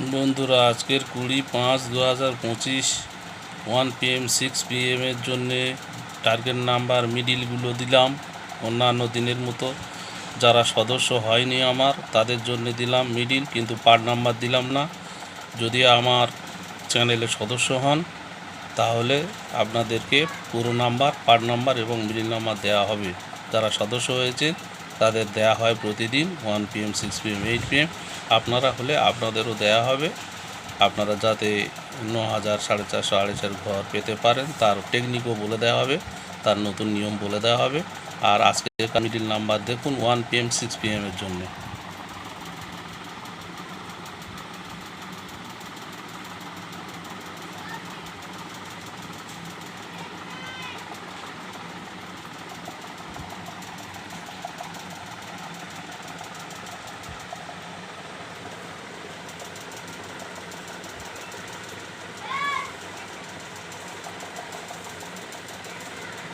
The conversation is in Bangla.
বন্ধুরা, আজকের কুড়ি পাঁচ দু হাজার পঁচিশ ওয়ান পিএম, সিক্স পিএমের জন্যে টার্গেট নাম্বার মিডিলগুলো দিলাম অন্যান্য দিনের মতো। যারা সদস্য হয়নি আমার, তাদের জন্য দিলাম মিডিল কিন্তু পার্ট নাম্বার দিলাম না। যদি আমার চ্যানেলে সদস্য হন, তাহলে আপনাদেরকে পুরো নাম্বার পার্ট নাম্বার এবং মিডিল নাম্বার দেওয়া হবে। যারা সদস্য হয়েছে তাদের দেয়া হয় প্রতিদিন one P M six P M eight P M আপনারা হলে আপনাদেরও দেয়া হবে। আপনারা যাতে ন হাজার, সাড়ে চারশো আড়াই চার ঘর পেতে পারেন, তার টেকনিকও বলে দেওয়া হবে, তার নতুন নিয়ম বলে দেওয়া হবে। আর আজকে মিডিল নাম্বার দেখুন one P M six P এমের জন্য।